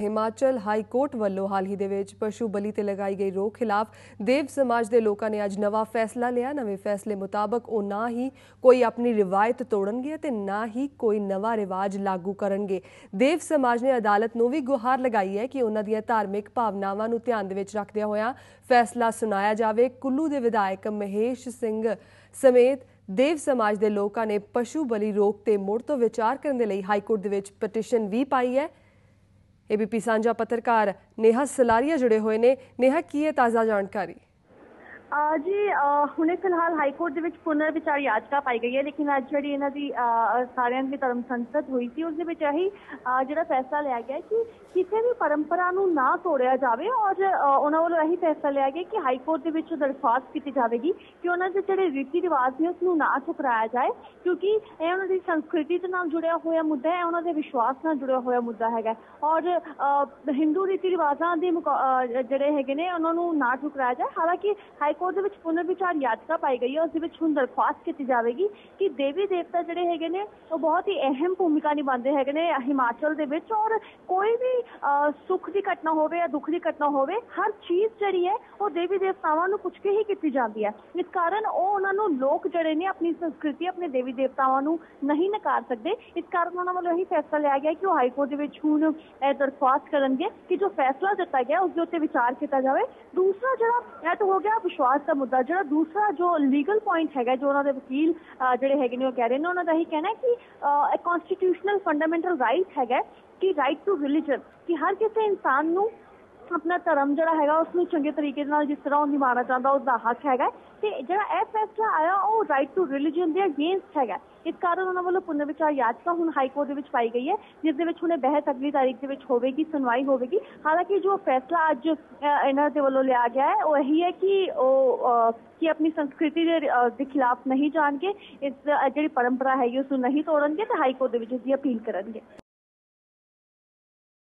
Himachal high court ਵੱਲੋਂ ਹਾਲ ਹੀ ਦੇ ਵਿੱਚ ਪਸ਼ੂ ਬਲੀ ਤੇ ਲਗਾਈ ਗਈ ਰੋਕ ਖਿਲਾਫ ਦੇਵ ਸਮਾਜ ਦੇ ਲੋਕਾਂ ਨੇ ਅੱਜ ਨਵਾਂ ਫੈਸਲਾ ਲਿਆ। ਨਵੇਂ ਫੈਸਲੇ ਮੁਤਾਬਕ ਉਹ ਨਾ ਹੀ ਕੋਈ ਆਪਣੀ ਰਿਵਾਇਤ ਤੋੜਨਗੇ ਤੇ ਨਾ ਹੀ ਕੋਈ ਨਵਾਂ ਰਿਵਾਜ ਲਾਗੂ ਕਰਨਗੇ। ਦੇਵ ਸਮਾਜ ਨੇ ਅਦਾਲਤ ਨੂੰ ਵੀ ਗੁਹਾਰ ਲਗਾਈ ਹੈ ਕਿ ਉਹਨਾਂ ਦੀਆਂ ਧਾਰਮਿਕ ਭਾਵਨਾਵਾਂ ਨੂੰ ਧਿਆਨ ਦੇ ਵਿੱਚ ਰੱਖਦਿਆਂ ਹੋਇਆਂ ਫੈਸਲਾ ਸੁਣਾਇਆ ਜਾਵੇ। ਕੁੱਲੂ ਦੇ ਵਿਧਾਇਕ ਮਹੇਸ਼ ਸਿੰਘ ਸਮੇਤ ਦੇਵ ਸਮਾਜ ਦੇ ਲੋਕਾਂ ਨੇ ਪਸ਼ੂ ਬਲੀ ਰੋਕ ਤੇ ਮੁੜ ਤੋਂ ਵਿਚਾਰ ਕਰਨ ਦੇ ਲਈ ਹਾਈ ਕੋਰਟ ਦੇ ਵਿੱਚ ਪਟੀਸ਼ਨ ਵੀ ਪਾਈ ਹੈ। ਏਬੀਪੀ ਸਾਂਝਾ ਪੱਤਰਕਾਰ ਨੇਹਾ ਸਲਾਰੀਆ ਜੁੜੇ ਹੋਏ ਨੇ। ਨੇਹਾ ਕੀ ਹੈ ਤਾਜ਼ਾ ਜਾਣਕਾਰੀ? ਜੀ ਹੁਣੇ ਫਿਲਹਾਲ ਹਾਈ ਕੋਰਟ ਦੇ ਵਿੱਚ ਪੁਨਰ ਵਿਚਾਰ ਯਾਚਕਾ ਪਾਈ ਗਈ ਹੈ, ਲੇਕਿਨ ਅੱਜ ਜਿਹੜੀ ਇਹਨਾਂ ਦੀ ਸਾਰਿਆਂ ਦੀ ਧਰਮ ਸੰਸਦ ਹੋਈ ਸੀ, ਉਸ ਦੇ ਵਿੱਚ ਇਹੀ ਜਿਹੜਾ ਫੈਸਲਾ ਲਿਆ ਗਿਆ ਕਿ ਕਿਸੇ ਵੀ ਪਰੰਪਰਾ ਨੂੰ ਨਾ ਤੋੜਿਆ ਜਾਵੇ ਔਰ ਉਹਨਾਂ ਵੱਲੋਂ ਇਹੀ ਫੈਸਲਾ ਲਿਆ ਗਿਆ ਕਿ ਹਾਈ ਕੋਰਟ ਦੇ ਵਿੱਚ ਦਰਖਾਸਤ ਕੀਤੀ ਜਾਵੇਗੀ ਕਿ ਉਹਨਾਂ ਦੇ ਜਿਹੜੇ ਰੀਤੀ ਰਿਵਾਜ ਨੇ ਉਸ ਨੂੰ ਨਾ ਠੁਕਰਾਇਆ ਜਾਏ, ਕਿਉਂਕਿ ਇਹ ਉਹਨਾਂ ਦੀ ਸੰਸਕ੍ਰਿਤੀ ਦੇ ਨਾਲ ਜੁੜਿਆ ਹੋਇਆ ਮੁੱਦਾ ਹੈ, ਉਹਨਾਂ ਦੇ ਵਿਸ਼ਵਾਸ ਨਾਲ ਜੁੜਿਆ ਹੋਇਆ ਮੁੱਦਾ ਹੈਗਾ ਔਰ ਹਿੰਦੂ ਰੀਤੀ ਰਿਵਾਜਾਂ ਦੇ ਮੁਕਾ- ਜਿਹੜੇ ਹੈਗੇ ਨੇ, ਉਹਨਾਂ ਨੂੰ ਨਾ ਠੁਕਰਾਇਆ ਜਾਏ, ਹਾਲਾਂਕਿ ਹਾਈ ਕੋਰਟ ਦੇ ਵਿੱਚ ਪੁਨਰ ਵਿਚਾਰ ਯਾਚਕਾ ਪਾਈ ਗਈ ਹੈ, ਉਸ ਦੇ ਵਿੱਚ ਹੁਣ ਦਰਖਾਸਤ ਕੀਤੀ ਜਾਵੇਗੀ ਕਿ ਦੇਵੀ ਦੇਵਤਾ ਜਿਹੜੇ ਹੈਗੇ ਨੇ, ਉਹ ਬਹੁਤ ਹੀ ਅਹਿਮ ਭੂਮਿਕਾ ਨਿਭਾਉਂਦੇ ਹੈਗੇ ਨੇ ਹਿਮਾਚਲ ਦੇ ਵਿੱਚ ਔਰ ਕੋਈ ਵੀ ਸੁੱਖ ਦੀ ਘਟਨਾ ਹੋਵੇ ਜਾਂ ਦੁੱਖ ਦੀ ਘਟਨਾ ਹੋਵੇ, ਹਰ ਚੀਜ਼ ਜਿਹੜੀ ਹੈ, ਉਹ ਦੇਵੀ ਦੇਵਤਾਵਾਂ ਨੂੰ ਪੁੱਛ ਕੇ ਹੀ ਕੀਤੀ ਜਾਂਦੀ ਹੈ। ਇਸ ਕਾਰਨ ਉਹ ਉਹਨਾਂ ਨੂੰ ਲੋਕ ਜਿਹੜੇ ਨੇ, ਆਪਣੀ ਸੰਸਕ੍ਰਿਤੀ, ਆਪਣੇ ਦੇਵੀ ਦੇਵਤਾਵਾਂ ਨੂੰ ਨਹੀਂ ਨਕਾਰ ਸਕਦੇ। ਇਸ ਕਾਰਨ ਉਹਨਾਂ ਵੱਲੋਂ ਇਹੀ ਫੈਸਲਾ ਲਿਆ ਗਿਆ ਕਿ ਉਹ ਹਾਈ ਕੋਰਟ ਦੇ ਵਿੱਚ ਹੁਣ ਇਹ ਦਰਖਾਸਤ ਕਰਨਗੇ ਕਿ ਜੋ ਫੈਸਲਾ ਦਿੱਤਾ ਗਿਆ, ਉਸ ਦੇ ਉੱਤੇ ਵਿਚਾਰ ਕੀਤਾ ਜਾਵੇ। ਦੂਸਰਾ ਜਿਹੜਾ ਇਹ ਤਾਂ ਹੋ ਗਿਆ ਵਿਸ਼ਵਾਸ ਦਾ ਮੁੱਦਾ ਜਿਹੜਾ ਦੂਸਰਾ ਜੋ ਲੀਗਲ ਪੁਆਇੰਟ ਹੈਗਾ ਜੋ ਉਹਨਾਂ ਦੇ ਵਕੀਲ ਅਹ, ਜਿਹੜੇ ਹੈਗੇ ਨੇ ਉਹ ਕਹਿ ਰਹੇ ਨੇ ਉਹਨਾਂ ਦਾ ਇਹੀ ਕਹਿਣਾ ਹੈ ਕਿ ਅਹ, ਇੱਕ ਕਨਸਟੀਟਿਊਸ਼ਨਲ ਫੰਡਾਮੈਂਟਲ ਰਾਈਟ ਹੈਗਾ ਕਿ ਰਾਈਟ ਟੂ ਰਿਲੀਜਨ ਕਿ ਹਰ ਕਿਸੇ ਇਨਸਾਨ ਨੂੰ ਆਪਣਾ ਧਰਮ ਜਿਹੜਾ ਹੈਗਾ ਉਸ ਨੂੰ ਚੰਗੇ ਤਰੀਕੇ ਨਾਲ ਜਿਸ ਤਰ੍ਹਾਂ ਉਹ ਨਿਭਾਉਣਾ ਚਾਹੁੰਦਾ ਉਸ ਦਾ ਹੱਕ ਹੈਗਾ ਤੇ ਜਿਹੜਾ ਇਹ ਫੈਸਲਾ ਆਇਆ, ਉਹ ਰਾਈਟ ਟੂ ਰਿਲੀਜਨ ਦੇ ਅਗੇਂਸਟ ਹੈਗਾ ਇਸ ਕਾਰਨ ਉਹਨਾਂ ਵੱਲੋਂ ਪੁਨਰ ਵਿਚਾਰ ਯਾਚਕਾ ਹੁਣ ਹਾਈ ਕੋਰਟ ਦੇ ਵਿੱਚ ਪਾਈ ਗਈ ਹੈ, ਜਿਸ ਦੇ ਵਿੱਚ ਹੁਣੇ ਬਹਿਸ ਅਗਲੀ ਤਾਰੀਖ ਦੇ ਵਿੱਚ ਹੋਵੇਗੀ, ਸੁਣਵਾਈ ਹੋਵੇਗੀ। ਹਾਲਾਂਕਿ ਜੋ ਫੈਸਲਾ ਅੱਜ ਇਹਨਾਂ ਦੇ ਵੱਲੋਂ ਲਿਆ ਗਿਆ ਹੈ, ਉਹ ਇਹੀ ਹੈ ਕਿ ਉਹ ਕਿ ਆਪਣੀ ਸੰਸਕ੍ਰਿਤੀ ਦੇ ਖਿਲਾਫ ਨਹੀਂ ਜਾਣਗੇ। ਇਸ ਜਿਹੜੀ ਪਰੰਪਰਾ ਹੈਗੀ ਉਸ ਨੂੰ ਨਹੀਂ ਤੋੜਨਗੇ ਤੇ ਹਾਈ ਕੋਰਟ ਦੇ ਵਿੱਚ ਇਸ ਦੀ ਅਪੀਲ ਕਰਨਗੇ।